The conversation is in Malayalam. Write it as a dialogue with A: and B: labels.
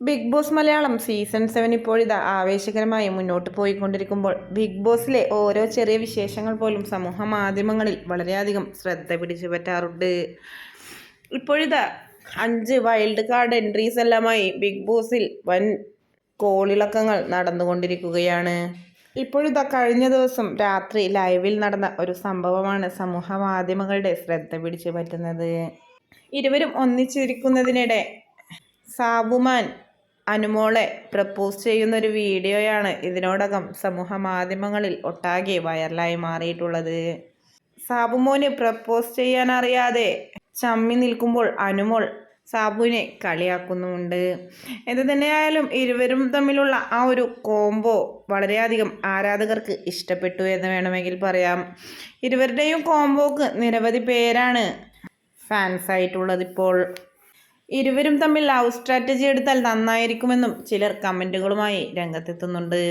A: Big Boss Malayalam season seven ഇപ്പോഴിതാ ആവേശകരമായി മുന്നോട്ട് പോയിക്കൊണ്ടിരിക്കുമ്പോൾ ബിഗ് ബോസിലെ ഓരോ ചെറിയ വിശേഷങ്ങൾ പോലും സമൂഹ മാധ്യമങ്ങളിൽ വളരെയധികം ശ്രദ്ധ പിടിച്ചു പറ്റാറുണ്ട്. ഇപ്പോഴിതാ അഞ്ച് വൈൽഡ് കാർഡ് എൻട്രീസ് എല്ലാമായി ബിഗ് ബോസിൽ വൻ കോളിളക്കങ്ങൾ നടന്നുകൊണ്ടിരിക്കുകയാണ്. ഇപ്പോഴിതാ കഴിഞ്ഞ ദിവസം രാത്രി ലൈവിൽ നടന്ന ഒരു സംഭവമാണ് സമൂഹ മാധ്യമങ്ങളുടെ ശ്രദ്ധ പിടിച്ചു പറ്റുന്നത്. ഇരുവരും ഒന്നിച്ചിരിക്കുന്നതിനിടെ സാബുമാൻ അനുമോളെ പ്രപ്പോസ് ചെയ്യുന്നൊരു വീഡിയോയാണ് ഇതിനോടകം സമൂഹ മാധ്യമങ്ങളിൽ ഒട്ടാകെ വൈറലായി മാറിയിട്ടുള്ളത്. സാബുമോന് പ്രപ്പോസ് ചെയ്യാൻ അറിയാതെ ചമ്മി നിൽക്കുമ്പോൾ അനുമോൾ സാബുവിനെ കളിയാക്കുന്നുമുണ്ട്. എന്ത് തന്നെയായാലും ഇരുവരും തമ്മിലുള്ള ആ ഒരു കോംബോ വളരെയധികം ആരാധകർക്ക് ഇഷ്ടപ്പെട്ടു എന്ന് വേണമെങ്കിൽ പറയാം. ഇരുവരുടെയും കോംബോക്ക് നിരവധി പേരാണ് ഫാൻസ് ആയിട്ടുള്ളത് ഇപ്പോൾ. ഇരുവരും തമ്മിൽ ലവ് സ്ട്രാറ്റജി എടുത്താൽ നന്നായിരിക്കുമെന്നും ചിലർ കമന്റുകളുമായി രംഗത്തെത്തുന്നുണ്ട്.